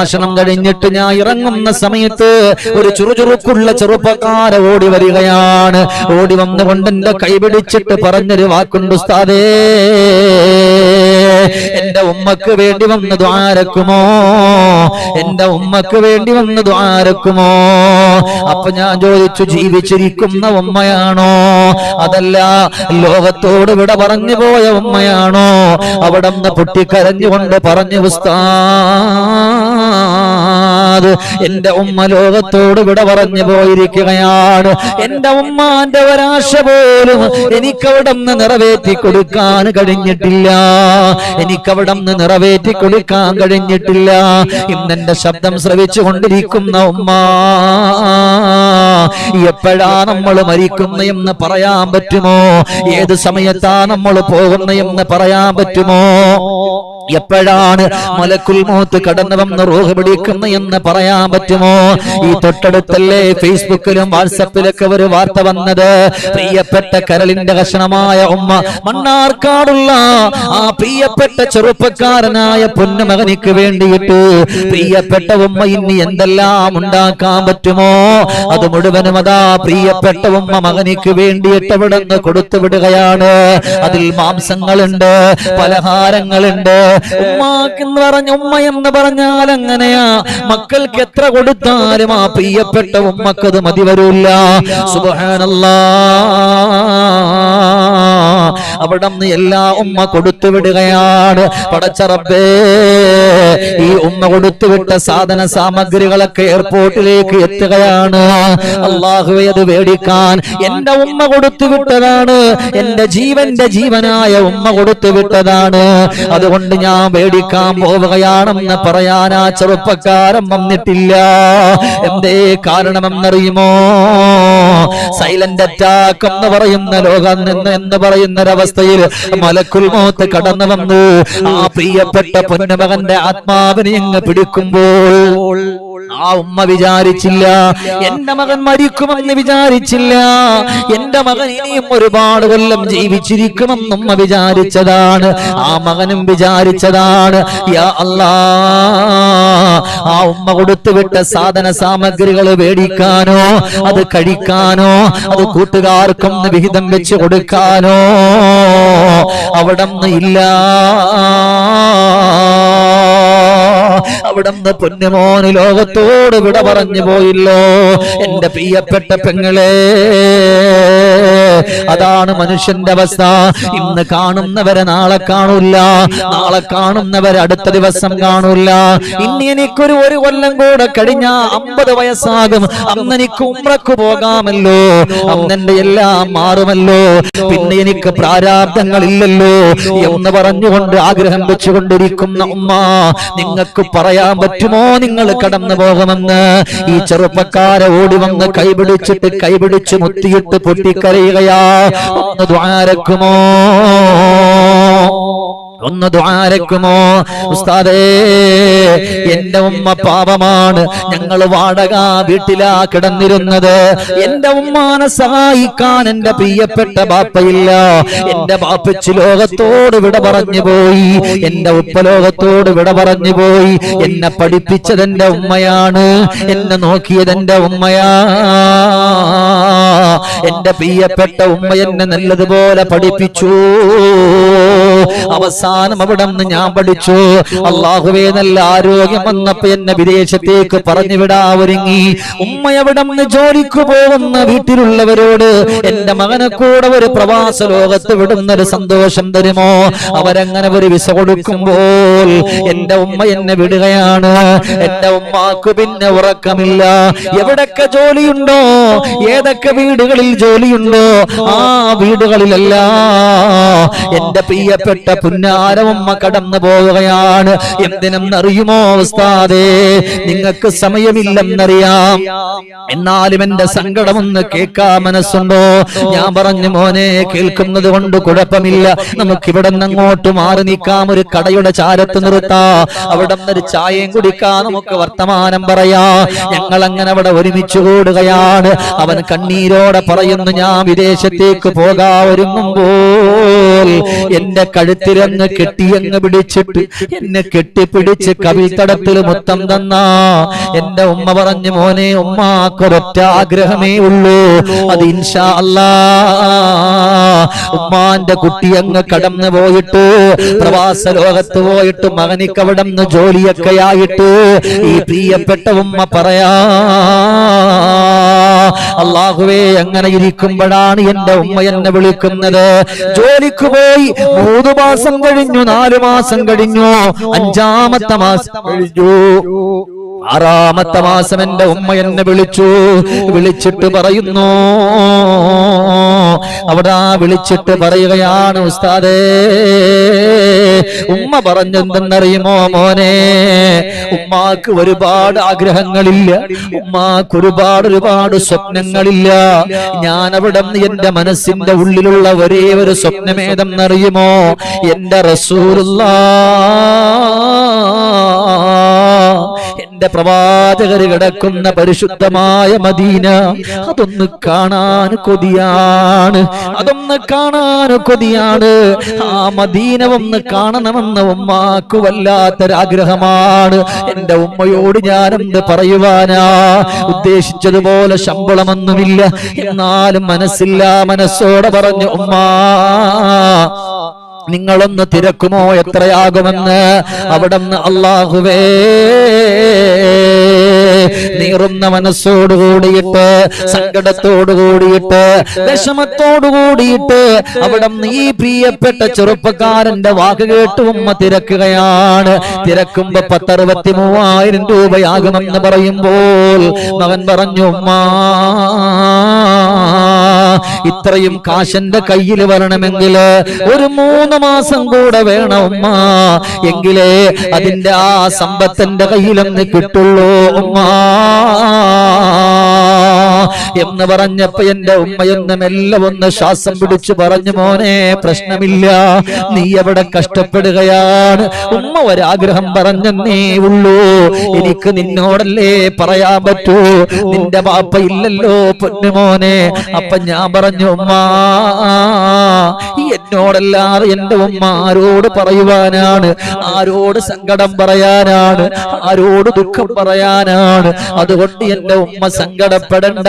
പ്രഭാഷണം കഴിഞ്ഞിട്ട് ഞാൻ ഇറങ്ങുന്ന സമയത്ത് ഒരു ചുറുചുറുക്കുള്ള ചെറുപ്പക്കാര ഓടി വരികയാണ്. ഓടി വന്നുകൊണ്ട് എന്റെ കൈപിടിച്ചിട്ട് പറഞ്ഞൊരു വാക്കുണ്ട് ഉസ്താദേ എന്റെ ഉമ്മക്ക് വേണ്ടി വന്ന് ദ്വാരക്കുമോ എന്റെ ഉമ്മക്ക് വേണ്ടി വന്ന് ദ്വാരക്കുമോ അപ്പൊ ഞാൻ ചോദിച്ചു ജീവിച്ചിരിക്കുന്ന ഉമ്മയാണോ? അതല്ല ലോകത്തോട് വിട പറഞ്ഞു പോയ ഉമ്മയാണോ? അവിടെ നിന്ന് പൊട്ടിക്കരഞ്ഞുകൊണ്ട് പറഞ്ഞു ഉസ്താദ് എന്റെ ഉമ്മ ലോകത്തോട് വിട പറഞ്ഞു പോയിരിക്കുകയാണ് എന്റെ ഉമ്മാന്റെ ഒരാശ പോലും എനിക്കവിടെ നിന്ന് നിറവേറ്റി കൊടുക്കാൻ കഴിഞ്ഞിട്ടില്ല എനിക്കവിടെ നിന്ന് നിറവേറ്റി കൊടുക്കാൻ കഴിഞ്ഞിട്ടില്ല ഇന്നെന്റെ ശബ്ദം ശ്രവിച്ചു കൊണ്ടിരിക്കുന്ന ഉമ്മ എപ്പോഴാ നമ്മൾ മരിക്കുന്ന എന്ന് പറയാൻ പറ്റുമോ ഏത് സമയത്താ നമ്മൾ പോകുന്ന എന്ന് പറയാൻ പറ്റുമോ എപ്പോഴാണ് മലക്കുൽ മോത്ത് കടന്നു വന്ന് റൂഹ് പിടിക്കുന്ന എന്ന് പറയാൻ പറ്റുമോ? ഈ തൊട്ടടുത്തല്ലേ ഫേസ്ബുക്കിലും വാട്സപ്പിലൊക്കെ ഒരു വാർത്ത വന്നത്. പ്രിയപ്പെട്ട കരളിന്റെ കഷണമായ ഉമ്മ മണ്ണാർക്കാടുള്ള ആ പ്രിയപ്പെട്ട ചെറുപ്പക്കാരനായ പൊന്നുമകനിക്ക് വേണ്ടിയിട്ട് പ്രിയപ്പെട്ട ഉമ്മ ഇനി എന്തെല്ലാം ഉണ്ടാക്കാൻ പറ്റുമോ? അത് മുഴുവനും അതാ പ്രിയപ്പെട്ട ഉമ്മ മകനിക്ക് വേണ്ടിയിട്ട് അവിടെ നിന്ന് കൊടുത്തു വിടുകയാണ്. അതിൽ മാംസങ്ങളുണ്ട് പലഹാരങ്ങളുണ്ട്. ഉമ്മാക്കെന്ന് പറഞ്ഞ ഉമ്മ എന്ന് പറഞ്ഞാൽ അങ്ങനെയാ മക്കൾക്ക് എത്ര കൊടുത്താലും ആ പ്രിയപ്പെട്ട ഉമ്മക്കത് മതി വരൂല്ല. സുബഹാനല്ലാ. അവിടെ നിന്ന് എല്ലാ ഉമ്മ കൊടുത്തു വിടുകയാണ്. പടച്ചറബേ ഈ ഉമ്മ കൊടുത്തു വിട്ട സാധന സാമഗ്രികളൊക്കെ എയർപോർട്ടിലേക്ക് എത്തുകയാണ്. അള്ളാഹുവെ അത് മേടിക്കാൻ എന്റെ ഉമ്മ കൊടുത്തു വിട്ടതാണ്. എന്റെ ജീവന്റെ ജീവനായ ഉമ്മ കൊടുത്തു വിട്ടതാണ്. അതുകൊണ്ട് ഞാൻ മേടിക്കാൻ പോവുകയാണെന്ന് പറയാൻ ആ ചെറുപ്പക്കാരൻ വന്നിട്ടില്ല. എന്തേ കാരണമെന്നറിയുമോ? സൈലന്റ് അറ്റാക്ക് എന്ന് പറയുന്ന ലോകം നിന്ന് എന്ന് പറയുന്ന ഒരവസ്ഥയിൽ മലക്കുൽ മോത്ത് കടന്നു വന്നു. ആ പ്രിയപ്പെട്ട പൊന്നമകന്റെ ആത്മാവിനെ അങ്ങ് പിടിക്കുമ്പോൾ ആ ഉമ്മ വിചാരിച്ചില്ല. എന്റെ മകൻ മരിക്കുമെന്ന് വിചാരിച്ചില്ല. എന്റെ മകൻ ഇനിയും ഒരുപാട് കൊല്ലം ജീവിച്ചിരിക്കുമെന്ന് ഉമ്മ വിചാരിച്ചതാണ്. ആ മകനും വിചാരിച്ചതാണ്. ആ ഉമ്മ കൊടുത്തുവിട്ട സാധന സാമഗ്രികൾ മേടിക്കാനോ അത് കഴിക്കാനോ അത് കൂട്ടുകാർക്കൊന്ന് വിഹിതം വെച്ച് കൊടുക്കാനോ അവിടെ ഇല്ല. അവിടുന്ന് പുണ്യമോന് ലോകത്തോട് വിട പറഞ്ഞു പോയില്ലോ. എന്റെ പ്രിയപ്പെട്ട പെങ്ങളെ അതാണ് മനുഷ്യന്റെ അവസ്ഥ. ഇന്ന് കാണുന്നവരെ നാളെ കാണൂല. നാളെ കാണുന്നവരെ അടുത്ത ദിവസം കാണൂല. ഇനി എനിക്കൊരു ഒരു കൊല്ലം കൂടെ കഴിഞ്ഞ അമ്പത് വയസ്സാകും. അന്ന് എനിക്ക് ഉമ്രക്ക് പോകാമല്ലോ. അന്ന് എന്റെ എല്ലാം മാറുമല്ലോ. പിന്നെ എനിക്ക് പ്രാരാബ്ദങ്ങളില്ലല്ലോ എന്ന് പറഞ്ഞുകൊണ്ട് ആഗ്രഹം വെച്ചുകൊണ്ടിരിക്കുന്ന ഉമ്മ നിങ്ങൾക്ക് പറയാൻ പറ്റുമോ? നിങ്ങൾ കടന്നു പോകുമെന്ന് ഈ ചെറുപ്പക്കാരെ ഓടി വന്ന് കൈപിടിച്ചിട്ട് കൈപിടിച്ച് മുത്തിയിട്ട് പൊട്ടിക്കരയുകയാ. ഒന്ന് ദ്വാരക്കുമോ? ഒന്ന് ദ്വാരക്കുമോ? ഉസ്താദേ എന്റെ ഉമ്മ പാപമാണ്. ഞങ്ങൾ വാടക വീട്ടിലാ കിടന്നിരുന്നത്. എന്റെ ഉമ്മാനെ സഹായിക്കാൻ എന്റെ പ്രിയപ്പെട്ട ബാപ്പയില്ല. എന്റെ ബാപ്പച്ച് ലോകത്തോട് വിട പറഞ്ഞു പോയി. എന്റെ ഉപ്പ ലോകത്തോട് വിട പറഞ്ഞു പോയി. എന്നെ പഠിപ്പിച്ചത് എന്റെ ഉമ്മയാണ്. എന്നെ നോക്കിയത് എന്റെ ഉമ്മയാ. എന്റെ പ്രിയപ്പെട്ട ഉമ്മ എന്നെ നല്ലതുപോലെ പഠിപ്പിച്ചു. അവസാനം അവിടെ നിന്ന് ഞാൻ പഠിച്ചു. അള്ളാഹുവേ നല്ല ആരോഗ്യം വന്നപ്പോ എന്നെ വിദേശത്തേക്ക് പറഞ്ഞു വിടാ ഒരുങ്ങി. ഉമ്മ എവിടെ നിന്ന് ജോലിക്ക് പോകുന്ന വീട്ടിലുള്ളവരോട് എന്റെ മകനെ കൂടെ ഒരു പ്രവാസ ലോകത്ത് വിടുന്ന ഒരു സന്തോഷം തരുമോ? അവരങ്ങനെ ഒരു വിസ കൊടുക്കുമ്പോൾ എന്റെ ഉമ്മ എന്നെ വിടുകയാണ്. എന്റെ ഉമ്മാക്ക് പിന്നെ ഉറക്കമില്ല. എവിടൊക്കെ ജോലിയുണ്ടോ? ഏതൊക്കെ വീടുകളിൽ ജോലിയുണ്ടോ? ആ വീടുകളിലല്ല. എന്റെ പ്രിയപ്പെട്ട പുന്നാരമ്മ കടന്നു പോവുകയാണ്. എന്തിനെന്നറിയുമോ ഉസ്താദേ? നിങ്ങൾക്ക് സമയമില്ലെന്നറിയാം. എന്നാലും എന്റെ സങ്കടമൊന്ന് കേൾക്കാൻ മനസ്സുണ്ടോ? ഞാൻ പറഞ്ഞു മോനെ കേൾക്കുന്നത് കൊണ്ട് കുഴപ്പമില്ല. നമുക്ക് ഇവിടെ നിന്ന് അങ്ങോട്ട് മാറി നിൽക്കാം. ഒരു കടയുടെ ചാരത്ത് നിർത്താ. അവിടെ ഒരു ചായയും കുടിക്കാൻ നമുക്ക് വർത്തമാനം പറയാ. ഞങ്ങൾ അങ്ങനെ അവിടെ ഒരുമിച്ച് കൂടുകയാണ്. അവൻ കണ്ണീരോടെ പറയുന്നു ഞാൻ വിദേശത്തേക്ക് പോകാ ഒരുങ്ങുമ്പോൾ എന്റെ എന്റെ കഴുത്തിലങ്ങ് കെട്ടിയങ്ങ് പിടിച്ചിട്ട് എന്നെ കെട്ടിപ്പിടിച്ച് കവിൾത്തടത്തിൽ മൊത്തം തന്ന. എന്റെ ഉമ്മ പറഞ്ഞു മോനെ ഉമ്മാക്കൊരൊറ്റ ആഗ്രഹമേ ഉള്ളൂ. അത് ഇൻഷാ ഉമ്മാന്റെ കുട്ടി അങ്ങ് കടന്നു പോയിട്ട് പ്രവാസ ലോകത്ത് പോയിട്ട് മകനിക്ക് അവിടെ നിന്ന് ജോലിയൊക്കെ ആയിട്ട് ഈ പ്രിയപ്പെട്ട ഉമ്മ പറയാ അള്ളാഹുവേ അങ്ങനെ ഇരിക്കുമ്പോഴാണ് എന്റെ ഉമ്മ എന്നെ വിളിക്കുന്നത്. ജോലിക്ക് പോയി മൂന്ന് മാസം കഴിഞ്ഞു നാലു മാസം കഴിഞ്ഞു. അഞ്ചാമത്തെ മാസം കഴിഞ്ഞു. ആറാമത്തെ മാസം എന്റെ ഉമ്മ എന്നെ വിളിച്ചു. വിളിച്ചിട്ട് പറയുന്നു അവിടെ ആ വിളിച്ചിട്ട് പറയുകയാണ് ഉസ്താദേ ഉമ്മ പറഞ്ഞെന്തെന്നറിയുമോ മോനെ? ഉമ്മാക്ക് ഒരുപാട് ആഗ്രഹങ്ങളില്ല. ഉമ്മാക്ക് ഒരുപാട് ഒരുപാട് സ്വപ്നങ്ങളില്ല. ഞാൻ അവിടെ എന്റെ മനസ്സിന്റെ ഉള്ളിലുള്ള ഒരേ ഒരു സ്വപ്നമേതെന്നറിയുമോ? എന്റെ റസൂലുള്ള എന്റെ പ്രവാചകർ കിടക്കുന്ന പരിശുദ്ധമായ മദീന അതൊന്ന് കാണാൻ കൊതിയാണ്. അതൊന്ന് കാണാൻ കൊതിയാണ്. ആ മദീന ഒന്ന് കാണണമെന്ന് ഉമ്മാക്ക് വല്ലാത്തൊരാഗ്രഹമാണ്. എന്റെ ഉമ്മയോട് ഞാൻ എന്ത് പറയുവാനാ? ഉദ്ദേശിച്ചതുപോലെ ശമ്പളമൊന്നുമില്ല. എന്നാലും മനസ്സില്ല മനസ്സോടെ പറഞ്ഞു ഉമ്മാ നിങ്ങളൊന്ന് തിരക്കുമോ? എത്രയാകുമെന്ന് അവിടുന്ന് അള്ളാഹുവേ നീറുന്ന മനസ്സോട് കൂടിയിട്ട് സങ്കടത്തോട് കൂടിയിട്ട് വിഷമത്തോട് കൂടിയിട്ട് അവിടെ ഈ പ്രിയപ്പെട്ട ചെറുപ്പക്കാരന്റെ വാക്ക് കേട്ട് ഉമ്മ തിരക്കുകയാണ്. തിരക്കുമ്പോ പത്തറുപത്തി മൂവായിരം രൂപയാകുമെന്ന് പറയുമ്പോൾ അവൻ പറഞ്ഞു ഉമ്മ ഇത്രയും കാശന്റെ കയ്യിൽ വരണമെങ്കിൽ ഒരു മൂന്ന് മാസം കൂടെ വേണം ഉമ്മ. എങ്കിലേ അതിന്റെ ആ സമ്പത്തിന്റെ കയ്യിലെന്ന് കിട്ടുള്ളൂ ഉമ്മ. എന്ന് പറഞ്ഞപ്പോ എന്റെ ഉമ്മയൊന്ന് മെല്ലെ ഒന്ന് ശ്വാസം പിടിച്ചു പറഞ്ഞു മോനെ പ്രശ്നമില്ല. നീ എവിടെ കഷ്ടപ്പെടുകയാണ്? ഉമ്മ ഒരാഗ്രഹം പറഞ്ഞെന്നേ ഉള്ളൂ. എനിക്ക് നിന്നോടല്ലേ പറയാൻ പറ്റൂ. നിന്റെ പാപ്പ ഇല്ലല്ലോ പൊന്നുമോനെ അപ്പൊ ഞാൻ പറഞ്ഞു ഉമ്മ എന്നോടല്ലാതെ എന്റെ ഉമ്മ ആരോട് പറയുവാനാണ്? ആരോട് സങ്കടം പറയാനാണ്? ആരോട് ദുഃഖം പറയാനാണ്? അതുകൊണ്ട് എന്റെ ഉമ്മ സങ്കടപ്പെടണ്ട.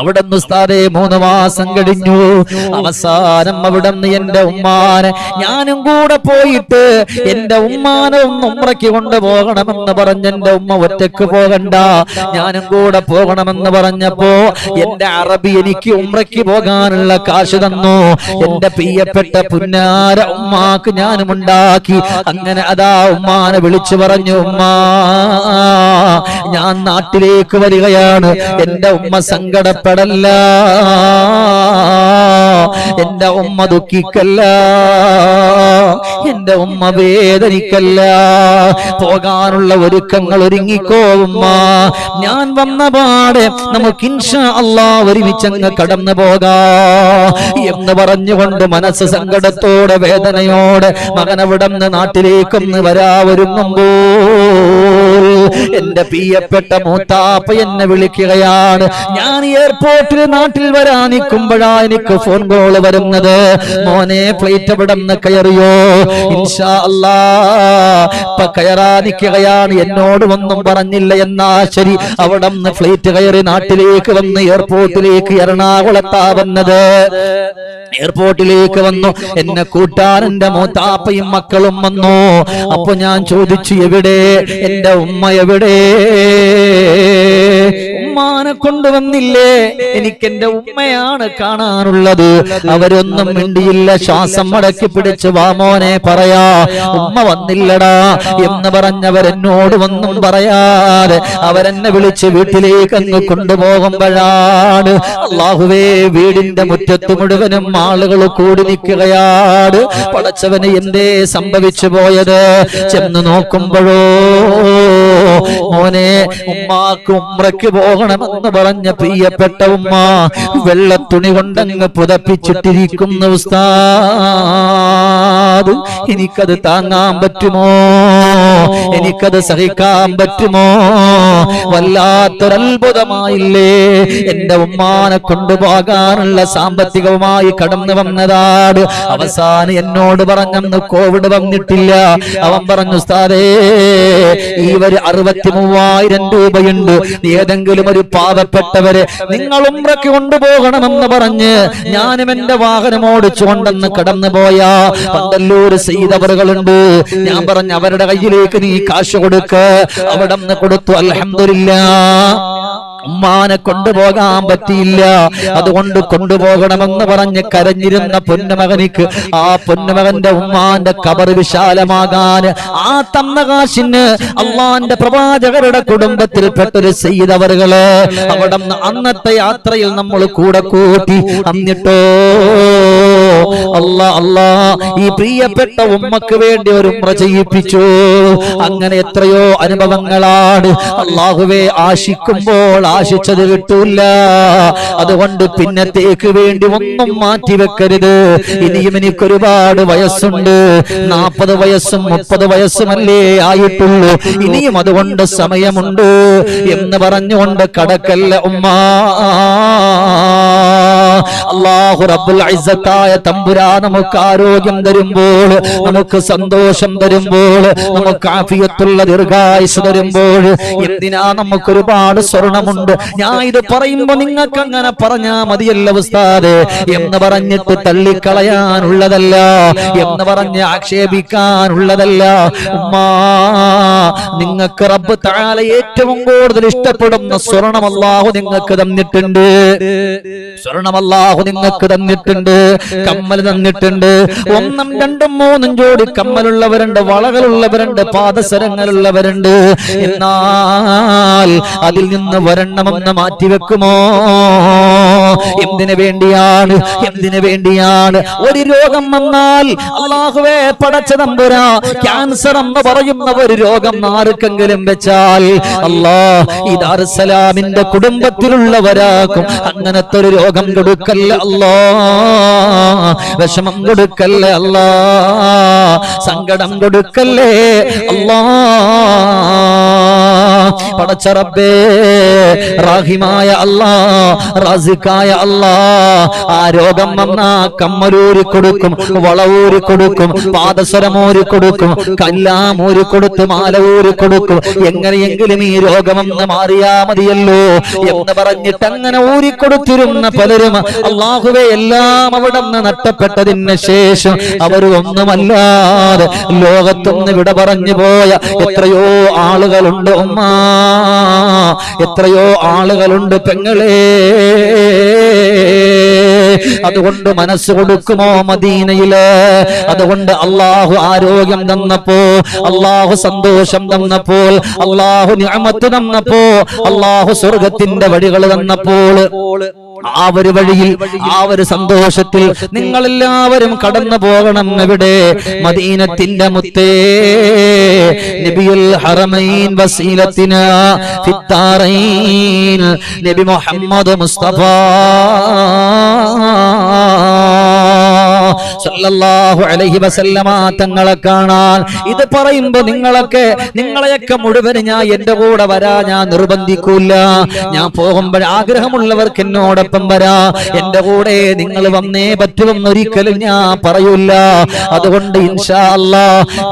അവിടെ ഉസ്താദെ മൂന്ന് മാസം കഴിഞ്ഞു. അവസാനം അവിടെ നിന്ന് എന്റെ ഉമ്മാനെ ഞാനും കൂടെ പോയിട്ട് എന്റെ ഉമ്മാനെ ഒന്ന് ഉമ്രയ്ക്ക് കൊണ്ടുപോകണമെന്ന് പറഞ്ഞ എന്റെ ഉമ്മ ഒറ്റയ്ക്ക് പോകണ്ട. ഞാനും കൂടെ പോകണമെന്ന് പറഞ്ഞപ്പോ എന്റെ അറബി എനിക്ക് ഉമ്രയ്ക്ക് പോകാനുള്ള കാശ് തന്നു. എന്റെ പ്രിയപ്പെട്ട പുന്നാര ഉമ്മാക്ക് ഞാനും ഉണ്ടാക്കി. അങ്ങനെ അതാ ഉമ്മാനെ വിളിച്ചു പറഞ്ഞു ഉമ്മാ ഞാൻ നാട്ടിലേക്ക് വരികയാണ്. എന്റെ ഉമ്മ സങ്കടപ്പെടല്ല എന്റെ ഉമ്മ ദുഃഖിക്കല്ല. എന്റെ ഉമ്മ വേദനിക്കല്ല. പോകാനുള്ള ഒരുക്കങ്ങൾ ഒരുങ്ങിക്കോ ഉമ്മ. ഞാൻ വന്ന പാടെ നമുക്ക് ഇൻഷാ അല്ലാ ഒരുമിച്ചങ്ങ് കടന്നു പോകാ. എന്ന് പറഞ്ഞുകൊണ്ട് മനസ്സ് സങ്കടത്തോടെ വേദനയോടെ മകനവിടന്ന് നാട്ടിലേക്കൊന്ന് വരാ ഒരുങ്ങുമ്പോൾ എന്റെ പ്രിയപ്പെട്ട മൂത്താപ്പ എന്നെ വിളിക്കുകയാണ്. ഞാൻ എയർപോർട്ടിൽ നാട്ടിൽ വരാൻ നിൽക്കുമ്പോഴാ എനിക്ക് ഫോൺ കോൾ വരുന്നത്. മോനെ ഫ്ലൈറ്റ് അവിടെ നിന്ന് കയറിയോ? ഇൻഷാ അല്ലാ ഇപ്പൊ കയറാ എന്നോട് ഒന്നും പറഞ്ഞില്ല എന്നാ ശരി. അവിടെ നിന്ന് ഫ്ലൈറ്റ് കയറി നാട്ടിലേക്ക് വന്ന് എയർപോർട്ടിലേക്ക് എറണാകുളത്താ വന്നത്. എയർപോർട്ടിലേക്ക് വന്നു. എന്നെ കൂട്ടാൻ എന്റെ മൂത്താപ്പയും മക്കളും വന്നു. അപ്പൊ ഞാൻ ചോദിച്ചു എവിടെ? എന്റെ ഉമ്മ എവിടെ? ഉമ്മാനെ കൊണ്ടുവന്നില്ലേ? എനിക്ക് എന്റെ ഉമ്മയാണ് കാണാനുള്ളത്. അവരൊന്നും മിണ്ടിയില്ല. ശ്വാസം മടക്കി പിടിച്ച് വാമോനെ പറയാ. ഉമ്മ വന്നില്ലടാ എന്ന് പറഞ്ഞവരെന്നോട് ഒന്നും പറയാതെ അവരെന്നെ വിളിച്ച് വീട്ടിലേക്ക് അങ്ങ് കൊണ്ടുപോകുമ്പോഴാണ് അള്ളാഹുവേ വീടിന്റെ മുറ്റത്ത് മുഴുവനും ആളുകൾ കൂടി നിൽക്കുകയാണ്. പടച്ചവന് എന്തേ സംഭവിച്ചു പോയത്? ചെന്ന് നോക്കുമ്പോഴോ മോനെ ഉമ്മാക്ക് ഉമ്രയ്ക്ക് പോകണമെന്ന് പറഞ്ഞ പ്രിയപ്പെട്ട ഉമ്മ വെള്ളത്തുണി കൊണ്ടങ്ങ് പുതപ്പിച്ചിട്ടിരിക്കുന്ന ഉസ്താദ്. എനിക്കത് താങ്ങാൻ പറ്റുമോ? എനിക്കത് സഹിക്കാൻ പറ്റുമോ? വല്ലാത്തൊരത്ഭുതമായില്ലേ? എന്റെ ഉമ്മാനെ കൊണ്ടുപോകാനുള്ള സാമ്പത്തികവുമായി കടന്നു വന്നതാണ് അവസാനം എന്നോട് പറഞ്ഞന്ന് കോവിഡ് വന്നിട്ടില്ല. അവൻ പറഞ്ഞു ഉസ്താദേ ഒരു അറുപത്തി മൂവായിരം രൂപയുണ്ട് ഏതെങ്കിലും ഒരു പാവപ്പെട്ടവരെ നിങ്ങൾ ഉമ്രക്ക് കൊണ്ടുപോകണമെന്ന് പറഞ്ഞ് ഞാനും എന്റെ വാഹനം ഓടിച്ചുകൊണ്ടെന്ന് കടന്നു പോയ പന്തല്ലൂർ ചെയ്തവറുകളുണ്ട് ഞാൻ പറഞ്ഞു അവരുടെ കയ്യിലേക്ക് നീ കാശ് കൊടുക്ക്. അവിടെ നിന്ന് കൊടുത്തു. അൽഹംദുലില്ലാ. ഉമ്മാനെ കൊണ്ടുപോകാൻ പറ്റിയില്ല. അതുകൊണ്ട് കൊണ്ടുപോകണമെന്ന് പറഞ്ഞ് കരഞ്ഞിരുന്ന പൊന്നുമകനിക്ക് ആ പൊന്നുമകന്റെ ഉമ്മാന്റെ കബർ വിശാലമാകാൻ ആ തന്ന കാശിന് അള്ളാന്റെ പ്രവാചകരുടെ കുടുംബത്തിൽപ്പെട്ടൊരു സെയ്തവറുകൾ അവിടെ അന്നത്തെ യാത്രയിൽ നമ്മൾ കൂടെ കൂട്ടി. എന്നിട്ടോ അല്ലാ അല്ലാ ഈ പ്രിയപ്പെട്ട ഉമ്മക്ക് വേണ്ടി ഒരു ഉമ്ര ചെയ്യിപ്പിച്ചു. അങ്ങനെ എത്രയോ അനുഭവങ്ങളാണ് അള്ളാഹുവെ ആശിക്കുമ്പോൾ ആശിച്ചത് കിട്ടൂല. അതുകൊണ്ട് പിന്നത്തേക്ക് വേണ്ടി ഒന്നും മാറ്റി വെക്കരുത്. ഇനിയും എനിക്ക് ഒരുപാട് വയസ്സുണ്ട്. നാൽപ്പത് വയസ്സും മുപ്പത് വയസ്സുമല്ലേ ആയിട്ടുള്ളൂ. ഇനിയും അതുകൊണ്ട് സമയമുണ്ട് എന്ന് പറഞ്ഞുകൊണ്ട് കടക്കല്ല ഉമ്മ. അള്ളാഹു റബ്ബുൽ ഇസ്സത്തായ തമ്പുരാ നമുക്ക് ആരോഗ്യം തരുമ്പോൾ നമുക്ക് സന്തോഷം തരുമ്പോൾ നമുക്ക് ആഫിയത്തുള്ള ദീർഘായുസ് തരുമ്പോൾ എന്തിനാ നമുക്ക് ഒരുപാട് സ്വർണമുണ്ട്? ഞാൻ ഇത് പറയുമ്പോ നിങ്ങൾക്ക് അങ്ങനെ പറഞ്ഞാ മതിയല്ല ഉസ്താദ്. എന്ന് പറഞ്ഞിട്ട് തള്ളിക്കളയാനുള്ളതല്ല. എന്ന് പറഞ്ഞ് ആക്ഷേപിക്കാനുള്ളതല്ല. നിങ്ങൾക്ക് റബ്ബ് താല ഏറ്റവും കൂടുതൽ ഇഷ്ടപ്പെടുന്ന സ്വർണം അള്ളാഹു നിങ്ങൾക്ക് തന്നിട്ടുണ്ട്. സ്വർണം അള്ളാഹു നിങ്ങൾക്ക് തന്നിട്ടുണ്ട്. കമ്മൽ തന്നിട്ടുണ്ട്. ഒന്നും രണ്ടും മൂന്നും ജോഡി കമ്മലുള്ളവരുണ്ട്. വളകളുള്ളവരുണ്ട്. പാദസരങ്ങളുള്ളവരുണ്ട്. എന്നാൽ അതിൽ നിന്ന് വരണമെന്ന് മാറ്റിവെക്കുമോ? എന്തിനു വേണ്ടിയാണ്? എന്തിനു വേണ്ടിയാണ്? ഒരു രോഗം വന്നാൽ അള്ളാഹുവേ പടച്ച തമ്പുരാ ക്യാൻസർ എന്ന് പറയുന്ന ഒരു രോഗം ആർക്കെങ്കിലും വെച്ചാൽ അല്ലാ ഈ ദാറുസലാമിന്റെ കുടുംബത്തിലുള്ളവരാക്കും. അങ്ങനത്തെ ഒരു രോഗം കൊടുക്കല്ല അല്ലാ വിഷമം കൊടുക്കല്ലേ അല്ലാ? സങ്കടം കൊടുക്കല്ലേ അല്ലാ? പടച്ചറബേ റാഹിമായ അല്ലാ റാസിക്കായ അല്ലാ. ആ രോഗം വന്നാ കമ്മലൂരി കൊടുക്കും വളവൂരി കൊടുക്കും പാദസ്വരമൂരി കൊടുക്കും കല്ലാമൂരി കൊടുത്ത് മാലവൂരി കൊടുക്കും. എങ്ങനെയെങ്കിലും ഈ രോഗമെന്ന് മാറിയാ മതിയല്ലോ എന്ന് പറഞ്ഞിട്ട് അങ്ങനെ ഊരിക്കൊടുത്തിരുന്ന പലരും അള്ളാഹുവെ എല്ലാം അവിടെ നിന്ന് നഷ്ടപ്പെട്ടതിന് ശേഷം അവർ ഒന്നുമല്ലാതെ ലോകത്തൊന്ന് വിട പറഞ്ഞു പോയ എത്രയോ ആളുകളുണ്ട് ഉമ്മ. എത്രയോ ആളുകളുണ്ട് പെങ്ങളെ. അതുകൊണ്ട് മനസ്സ് കൊടുക്കുമോ മദീനയിൽ? അതുകൊണ്ട് അള്ളാഹു ആരോഗ്യം തന്നപ്പോ അള്ളാഹു സന്തോഷം തന്നപ്പോൾ അള്ളാഹു ഞാമത്ത് തന്നപ്പോ അള്ളാഹു സ്വർഗത്തിന്റെ വഴികൾ തന്നപ്പോൾ ആ ഒരു വഴിയിൽ ആ ഒരു സന്തോഷത്തിൽ നിങ്ങളെല്ലാവരും കടന്നു പോകണം എവിടെ മദീനത്തിന്റെ മുത്തേ നബിയുൽ ഹറമൈൻ വസീലത്തിന ഫിത്താറൈൻ നബി മുഹമ്മദ് മുസ്തഫ. സല്ലല്ലാഹു അലൈഹി വസല്ലമ തങ്ങളെ കാണാൻ. ഇത് പറയുമ്പോ നിങ്ങളൊക്കെ നിങ്ങളെയൊക്കെ മുഴുവൻ ഞാൻ എന്റെ കൂടെ വരാ ഞാൻ നിർബന്ധിക്കൂല. ഞാൻ പോകുമ്പോൾ ആഗ്രഹമുള്ളവർക്ക് എന്നോടൊപ്പം വരാ. എന്റെ കൂടെ നിങ്ങൾ വന്നേ പറ്റുമെന്ന് ഒരിക്കലും ഞാൻ പറയൂല. അതുകൊണ്ട് ഇൻഷാ അല്ലാ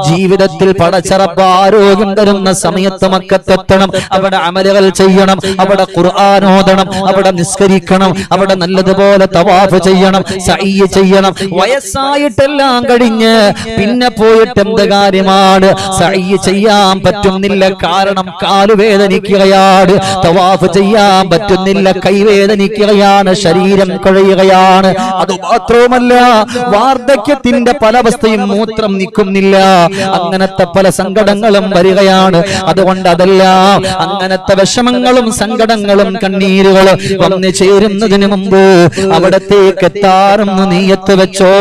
ജീവിതത്തിൽ പടച്ചറപ്പ് ആരോഗ്യം തരുന്ന സമയത്ത് മക്കത്തെത്തണം അവിടെ അമലുകൾ ചെയ്യണം. അവിടെ ഖുർആൻ ഓതണം. അവിടെ നിസ്കരിക്കണം. അവിടെ നല്ലതുപോലെ തവാഫ് ചെയ്യണം. സഈ ചെയ്യണം. വയസ്സായിട്ടെല്ലാം കഴിഞ്ഞ് പിന്നെ പോയിട്ട് എന്ത് കാര്യമാണ്? സയ്യ് ചെയ്യാൻ പറ്റുന്നില്ല കാരണം കാലുവേദനിക്കുകയാണ് തവാഫ് ചെയ്യാൻ പറ്റുന്നില്ല കൈവേദനിക്കുകയാണ് ശരീരം കുഴയുകയാണ് അത് മാത്രവുമല്ല വാർദ്ധക്യത്തിന്റെ പല അവസ്ഥയും മൂത്രം നിൽക്കുന്നില്ല. അങ്ങനത്തെ പല സങ്കടങ്ങളും വരികയാണ്. അതുകൊണ്ട് അതെല്ലാം അങ്ങനത്തെ വിഷമങ്ങളും സങ്കടങ്ങളും കണ്ണീരുകളും വന്നു ചേരുന്നതിന് മുമ്പ് അവിടത്തേക്ക് എത്താറെന്ന് നീയത്ത് വെച്ചോ.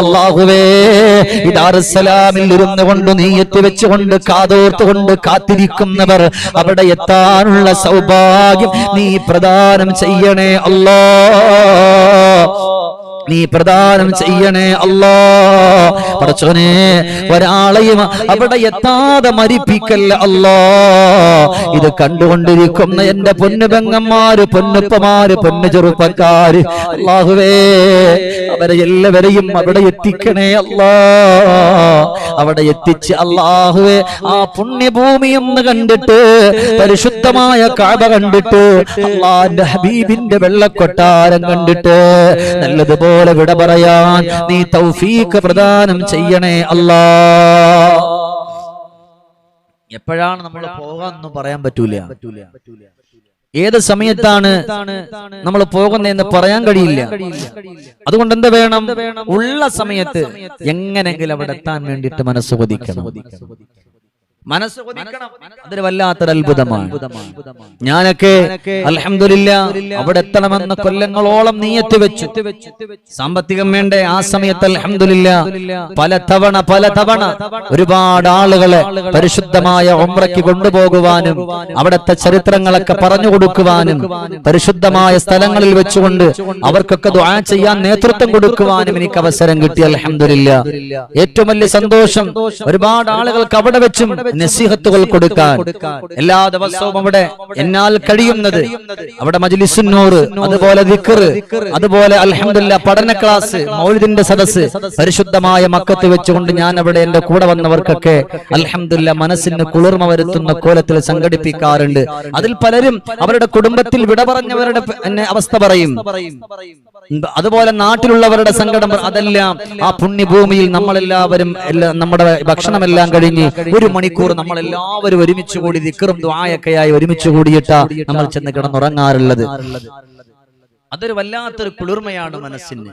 അള്ളാഹുവേ ഇതാറുസലാമിൽ ഇരുന്നു കൊണ്ട് നീയത്ത് വെച്ചുകൊണ്ട് കാതോർത്തുകൊണ്ട് കാത്തിരിക്കുന്നവർ അവിടെ എത്താനുള്ള സൗഭാഗ്യം നീ പ്രദാനം ചെയ്യണേ അല്ലാ. നീ പ്രദാനം ചെയ്യണേ അല്ലാ. പടച്ചോനെ ഒരാളെയും അവിടെ എത്താതെ മരിപ്പിക്കല്ല അല്ലാ. ഇത് കണ്ടുകൊണ്ടിരിക്കുന്ന എന്റെ പൊന്നു പെങ്ങന്മാര് പൊന്നുപ്പമാര് പൊന്നു ചെറുപ്പക്കാര് അള്ളാഹുവേ അവരെ എല്ലാവരെയും അവിടെ എത്തിക്കണേ അല്ലാ. അവിടെ എത്തിച്ച് അള്ളാഹുവേ ആ പുണ്യഭൂമി എന്ന് കണ്ടിട്ട് പരിശുദ്ധമായ കാബ കണ്ടിട്ട് അള്ളാന്റെ ഹബീബിന്റെ വെള്ളക്കൊട്ടാരം കണ്ടിട്ട് നല്ലതുപോലെ വിട പറയാൻ നീ തൗഫീഖ് പ്രദാനം ചെയ്യണേ അല്ലാ. എപ്പോഴാണ് നമ്മൾ പോകാന്നൊന്നും പറയാൻ പറ്റൂല. ഏത് സമയത്താണ് നമ്മൾ പോകുന്നതെന്ന് പറയാൻ കഴിയില്ല. അതുകൊണ്ട് എന്ത് വേണം? ഉള്ള സമയത്ത് എങ്ങനെങ്കിലും അവിടെ എത്താൻ വേണ്ടിയിട്ട് മനസ്സ് കൊതിക്കണം. മനസ്സ് കൊതിക്കണം. അതൊരു വല്ലാത്തൊരു അത്ഭുതമാണ്. ഞാനൊക്കെ അലഹമില്ല അവിടെ എത്തണമെന്ന് കൊല്ലങ്ങളോളം നീയത്ത് വെച്ചു. സാമ്പത്തികം വേണ്ടേ? ആ സമയത്ത് അലഹമില്ല പല തവണ പല തവണ ഒരുപാട് ആളുകളെ പരിശുദ്ധമായ ഒമ്രയ്ക്ക് കൊണ്ടുപോകുവാനും അവിടുത്തെ ചരിത്രങ്ങളൊക്കെ പറഞ്ഞു കൊടുക്കുവാനും പരിശുദ്ധമായ സ്ഥലങ്ങളിൽ വെച്ചുകൊണ്ട് അവർക്കൊക്കെ ദ്വാ ചെയ്യാൻ നേതൃത്വം കൊടുക്കുവാനും എനിക്ക് അവസരം കിട്ടി. അലഹമില്ല ഏറ്റവും വലിയ സന്തോഷം ഒരുപാട് ആളുകൾക്ക് അവിടെ വെച്ചും നസീഹത്തുകൾ കൊടുക്കാൻ എല്ലാ ദിവസവും അവിടെ എന്നാൽ കഴിയുന്നത് അവിടെ മജ്ലിസുന്നൂർ അതുപോലെ അതുപോലെ അലഹമില്ല പഠന ക്ലാസ് മൗലിദിന്റെ സദസ് പരിശുദ്ധമായ മക്കത്ത് വെച്ചുകൊണ്ട് ഞാൻ അവിടെ എന്റെ കൂടെ വന്നവർക്കൊക്കെ അലഹമില്ല മനസ്സിന് കുളിർമ വരുത്തുന്ന കോലത്തിൽ സംഘടിപ്പിക്കാറുണ്ട്. അതിൽ പലരും അവരുടെ കുടുംബത്തിൽ വിട പറഞ്ഞവരുടെ അവസ്ഥ പറയും. അതുപോലെ നാട്ടിലുള്ളവരുടെ സങ്കടം അതെല്ലാം ആ പുണ്യഭൂമിയിൽ നമ്മളെല്ലാവരും എല്ലാ- നമ്മുടെ ഭക്ഷണമെല്ലാം കഴിഞ്ഞ് ഒരു മണിക്കൂർ നമ്മളെല്ലാവരും ഒരുമിച്ച് കൂടി ദിക്കറും ദ്വായൊക്കെയായി ഒരുമിച്ച് കൂടിയിട്ടാ നമ്മൾ ചെന്ന് കിടന്നുറങ്ങാറുള്ളത്. അതൊരു വല്ലാത്തൊരു കുളിർമയാണ് മനസ്സിന്.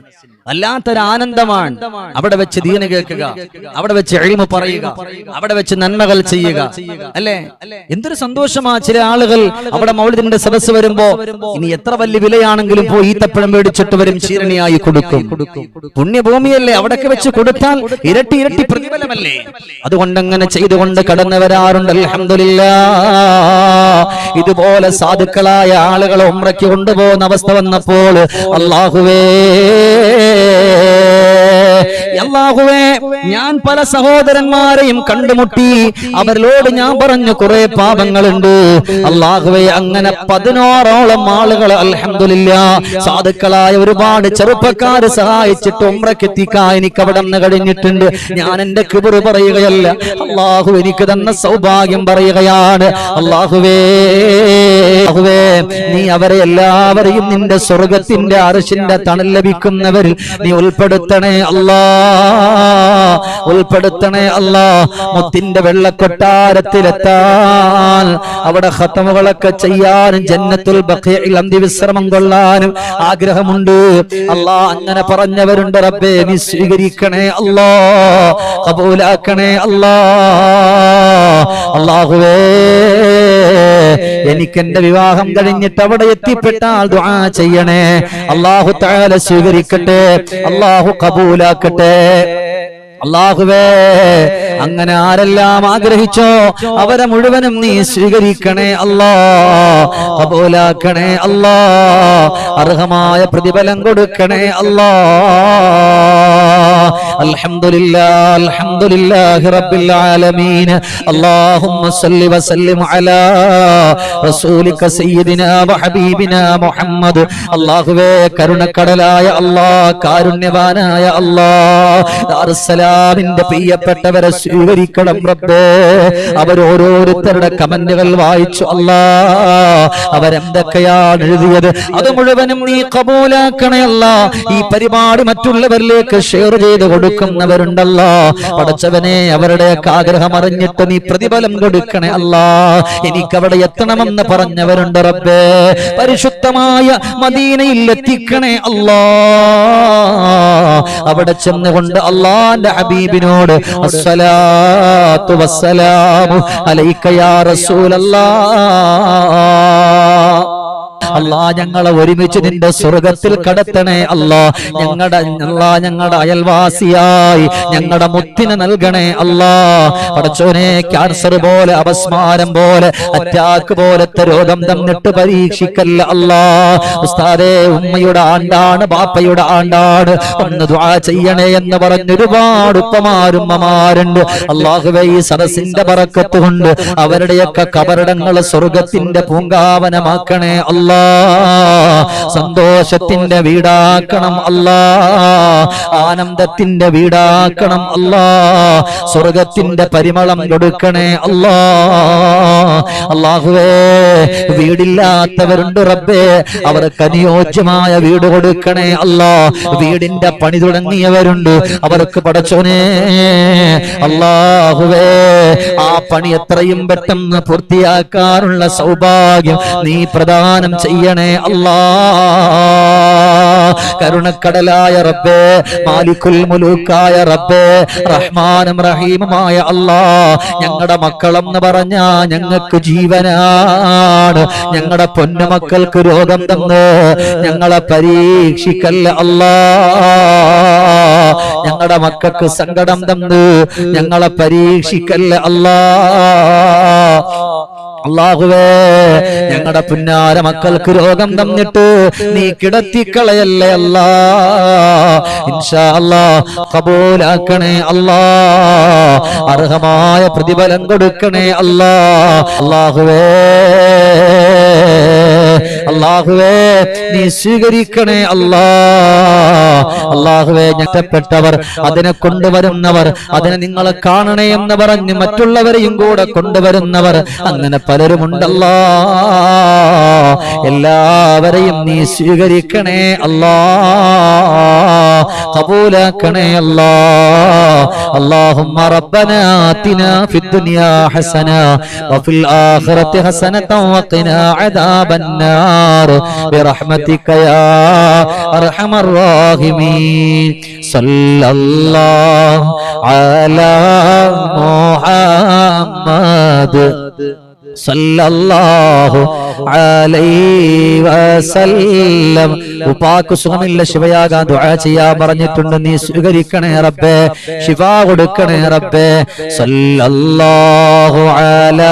വല്ലാത്തൊരു ആനന്ദമാണ് അവിടെ വെച്ച് ദീന കേൾക്കുക. അവിടെ വെച്ച് എഴിമ പറയുക. അവിടെ വെച്ച് നന്മകൾ ചെയ്യുക. അല്ലേ? എന്തൊരു സന്തോഷമാ ചില ആളുകൾ അവിടെ മൗലിദിന്റെ സദസ് വരുമ്പോ ഇനി എത്ര വലിയ വിലയാണെങ്കിലും പോയി ഈത്തപ്പഴം മേടിച്ചിട്ട് വരും ചീരണിയായി കൊടുക്കും. പുണ്യഭൂമിയല്ലേ? അവിടൊക്കെ വെച്ച് കൊടുത്താൽ ഇരട്ടി ഇരട്ടി പ്രതിഫലമല്ലേ? അതുകൊണ്ട് അങ്ങനെ ചെയ്തുകൊണ്ട് കടന്നു വരാറുണ്ട് അലഹമില്ല ഇതുപോലെ സാധുക്കളായ ആളുകളെ ഉമ്രയ്ക്ക് കൊണ്ടുപോകുന്ന അവസ്ഥ വന്നപ്പോൾ അള്ളാഹുവേ അള്ളാഹുവേ ഞാൻ പല സഹോദരന്മാരെയും കണ്ടുമുട്ടി. അവരിലോട് ഞാൻ പറഞ്ഞു കുറെ പാപങ്ങളുണ്ട്. അള്ളാഹുവെ അങ്ങനെ പതിനോറോളം ആളുകൾ അലഹമില്ല സാധുക്കളായ ഒരുപാട് ചെറുപ്പക്കാര് സഹായിച്ചിട്ട് ഉമ്രക്ക് എത്തിക്കാൻ എനിക്ക് അവിടെ നിന്ന് കഴിഞ്ഞിട്ടുണ്ട്. ഞാൻ എന്റെ കിബറ് പറയുകയല്ല അള്ളാഹു എനിക്ക് തന്ന സൗഭാഗ്യം പറയുകയാണ്. അള്ളാഹുവേ അള്ളാഹുവേ നീ അവരെ എല്ലാവരെയും നിന്റെ സ്വർഗത്തിന്റെ അറിശിന്റെ തണൽ ലഭിക്കുന്നവരിൽ നീ ഉൾപ്പെടുത്തണേ അല്ലാ. ഉൾപ്പെടുത്തണേ അല്ലാ. മുത്തിന്റെ വെള്ളക്കൊട്ടാരത്തിലെത്താൻ. അവിടെ ഹത്തമുകളൊക്കെ ചെയ്യാനും ജന്നത്തുൽ ബഖയിൽ അന്തി വിശ്രമം കൊള്ളാനും ആഗ്രഹമുണ്ട്. അല്ലാ അങ്ങനെ പറഞ്ഞവരുണ്ട് റബ്ബേ നീ സ്വീകരിക്കണേ അല്ലാ. കബൂലാക്കണേ അല്ലാ. അള്ളാഹുവേ എനിക്ക് എന്റെ വിവാഹം കഴിഞ്ഞിട്ട് അവിടെ എത്തിപ്പെട്ടാൽ ദുആ ചെയ്യണേ. അള്ളാഹു താല സ്വീകരിക്കട്ടെ. അള്ളാഹു കബൂലാക്കട്ടെ. അള്ളാഹുവേ അങ്ങനെ ആരെല്ലാം ആഗ്രഹിച്ചോ അവരെ മുഴുവനും നീ സ്വീകരിക്കണേ അല്ലാ കബൂലാക്കണേ അല്ലാ അർഹമായ പ്രതിഫലം കൊടുക്കണേ അല്ലാ അൽഹംദുലില്ലാ അൽഹംദുലില്ലാഹി റബ്ബിൽ ആലമീൻ اللهم صل وسلم على رسولك سيدنا وحبيبنا محمد അല്ലാഹുവേ കരുണക്കടലായ അല്ലാ കാരുണ്യവാനായ അല്ലാ ദാറുസ്സലാമിന്റെ പ്രിയപ്പെട്ടവരെ സ്വീകരിക്കണം റബ്ബേ അവരോരോരുത്തരുടെ കമന്റുകൾ വായിച്ചു അല്ലാ. അവരെന്തൊക്കെയാണ് എഴുതിയത്? അത് മുഴുവനും നീ കബൂലാക്കണേ അല്ല. ഈ പരിപാടി മറ്റുള്ളവരിലേക്ക് ഷെയർ ചെയ്ത് കൊടുക്കുന്നവരുണ്ടല്ലോ. പടച്ചവനെ അവരുടെയൊക്കെ ആഗ്രഹം അറിഞ്ഞിട്ട് നീ പ്രതിഫലം കൊടുക്കണേ അല്ല. എനിക്കവിടെ എത്തണമെന്ന് പറഞ്ഞവരുണ്ട് റബ്ബേ. പരിശുദ്ധമായ മദീനയിൽ എത്തിക്കണേ അല്ലാ. അവിടെ ചെന്നുകൊണ്ട് അള്ളാന്റെ ഹബീബിനോട് അസ്സലാത്തു വസ്സലാമു അലൈക യാ റസൂലല്ലാ. അല്ലാ ഞങ്ങളെ ഒരുമിച്ച് നിന്റെ സ്വർഗത്തിൽ കടത്തണേ അല്ലാ. ഞങ്ങളുടെ അല്ലാ ഞങ്ങളുടെ അയൽവാസിയായി. ഞങ്ങളുടെ മുത്തിനെ നൽകണേ അല്ലാ. പടച്ചോനെ ക്യാൻസർ പോലെ അപസ്മാരം പോലെ അറ്റാക്ക് പോലത്തെ രോഗം തന്നിട്ട് പരീക്ഷിക്കല്ല അല്ലാ. ഉസ്താദേ ഉമ്മയുടെ ആണ്ടാണ് ബാപ്പയുടെ ആണ്ടാണ്. ഒന്ന് ചെയ്യണേ എന്ന് പറഞ്ഞ് ഒരുപാട് ഉപ്പമാരുമ്മമാരുണ്ട് അള്ളാഹുവെ അള്ളാഹുവേ ഈ സദസ്സിന്റെ പറക്കത്ത് കൊണ്ട് അവരുടെയൊക്കെ കബറിടങ്ങൾ സ്വർഗത്തിന്റെ പൂങ്കാവനമാക്കണേ അല്ലാ. സന്തോഷത്തിന്റെ വീടാക്കണം അല്ലാ ആനന്ദത്തിന്റെ വീടാക്കണം അല്ലാ സ്വർഗത്തിന്റെ പരിമളം കൊടുക്കണേ അല്ലാ അള്ളാഹുവേ വീടില്ലാത്തവരുണ്ട് റബ്ബേ. അവർക്ക് അനുയോജ്യമായ വീട് കൊടുക്കണേ അല്ലാ വീടിന്റെ പണി തുടങ്ങിയവരുണ്ട്. അവർക്ക് പടച്ചോനെ അല്ലാഹുവേ ആ പണി എത്രയും പെട്ടെന്ന് പൂർത്തിയാക്കാനുള്ള സൗഭാഗ്യം നീ പ്രദാനം ചെയ്യണേ അല്ലാ. കരുണക്കടലായ റബ്ബേ മാലിക്കുൽ മുലൂക്കായ റബ്ബേ റഹ്മാനും റഹീമുമായ അല്ലാ. ഞങ്ങളുടെ മക്കളെന്ന് പറഞ്ഞ ഞങ്ങൾക്ക് ജീവനാണ്. ഞങ്ങളുടെ പൊന്നുമക്കൾക്ക് രോഗം തന്ന് ഞങ്ങളെ പരീക്ഷിക്കല്ല അല്ലാ. ഞങ്ങളുടെ മക്കൾക്ക് സങ്കടം തന്ന് ഞങ്ങളെ പരീക്ഷിക്കല്ല അല്ലാ. അള്ളാഹുവേ ഞങ്ങളുടെ പുന്നാര മക്കൾക്ക് രോഗം തന്നിട്ട് നീ കിടത്തിക്കളയല്ലേ അല്ലാ. ഇൻഷാ അല്ലാ കബൂലാക്കണേ അല്ലാ. അർഹമായ പ്രതിഫലം കൊടുക്കണേ അല്ലാ. അള്ളാഹുവേ അള്ളാഹുവേ നീ സ്വീകരിക്കണേ അല്ലാ. അള്ളാഹുവേ ഞെട്ടപ്പെട്ടവർ അതിനെ കൊണ്ടുവരുന്നവർ അതിനെ നിങ്ങളെ കാണണേ എന്ന് പറഞ്ഞ് മറ്റുള്ളവരെയും കൂടെ കൊണ്ടുവരുന്നവർ അങ്ങനെ പലരുമുണ്ടല്ലാ എല്ലാവരെയും നീ സ്വീകരിക്കണേ അല്ലാ കബൂലാക്കണേ അല്ലാ اللهم ربنا آتنا في الدنيا حسنة وفي الآخرة حسنة وقنا عذاب النار برحمتك يا أرحم الراحمين صلى الله على محمد സല്ലല്ലാഹു അലൈഹി വസല്ലം ഉപ്പാക്ക് സുഖമില്ല ശിവയാകാൻ ദുആ ചെയ്യാൻ പറഞ്ഞിട്ടുണ്ട് നീ സ്വീകരിക്കണേ റബ്ബേ ശിഫ കൊടുക്കണേ റബ്ബേ സല്ലല്ലാഹു അലാ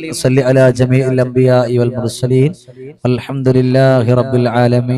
صل على جميع الأنبياء والمرسلين والحمد لله رب العالمين